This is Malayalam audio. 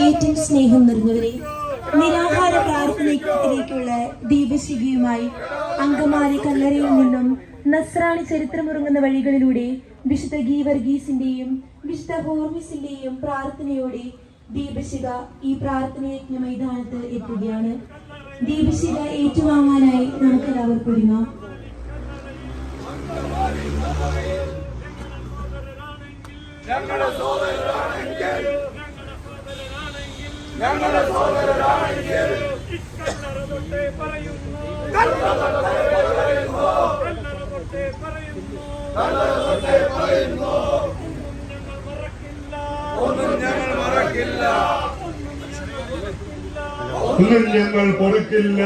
ഏറ്റവും സ്നേഹം നിറഞ്ഞവരെ നിരാഹാര പ്രാർത്ഥനയ്ക്കുള്ള ദീപശിഖിയുമായി അങ്കമാലി കല്ലറയിൽ നിന്നും നസ്രാണി ചരിത്രമുറങ്ങുന്ന വഴികളിലൂടെ വിശുദ്ധ ഗീവർഗീസിന്റെയും വിശുദ്ധ ഹോർമിസിന്റെയും പ്രാർത്ഥനയോടെ ദീപശിഖ ഈ പ്രാർത്ഥനയജ്ഞ മൈതാനത്ത് എത്തുകയാണ്. ദീപശിഖ ഏറ്റുവാങ്ങാനായി നമുക്ക് എല്ലാവർക്കും ഒരുങ്ങാം. ഞങ്ങളുടെ സോദരനാണെങ്കിൽ ഞങ്ങളുടെ സോദരരാണെങ്കിൽ ഒന്നും ഞങ്ങൾ പൊറുക്കില്ല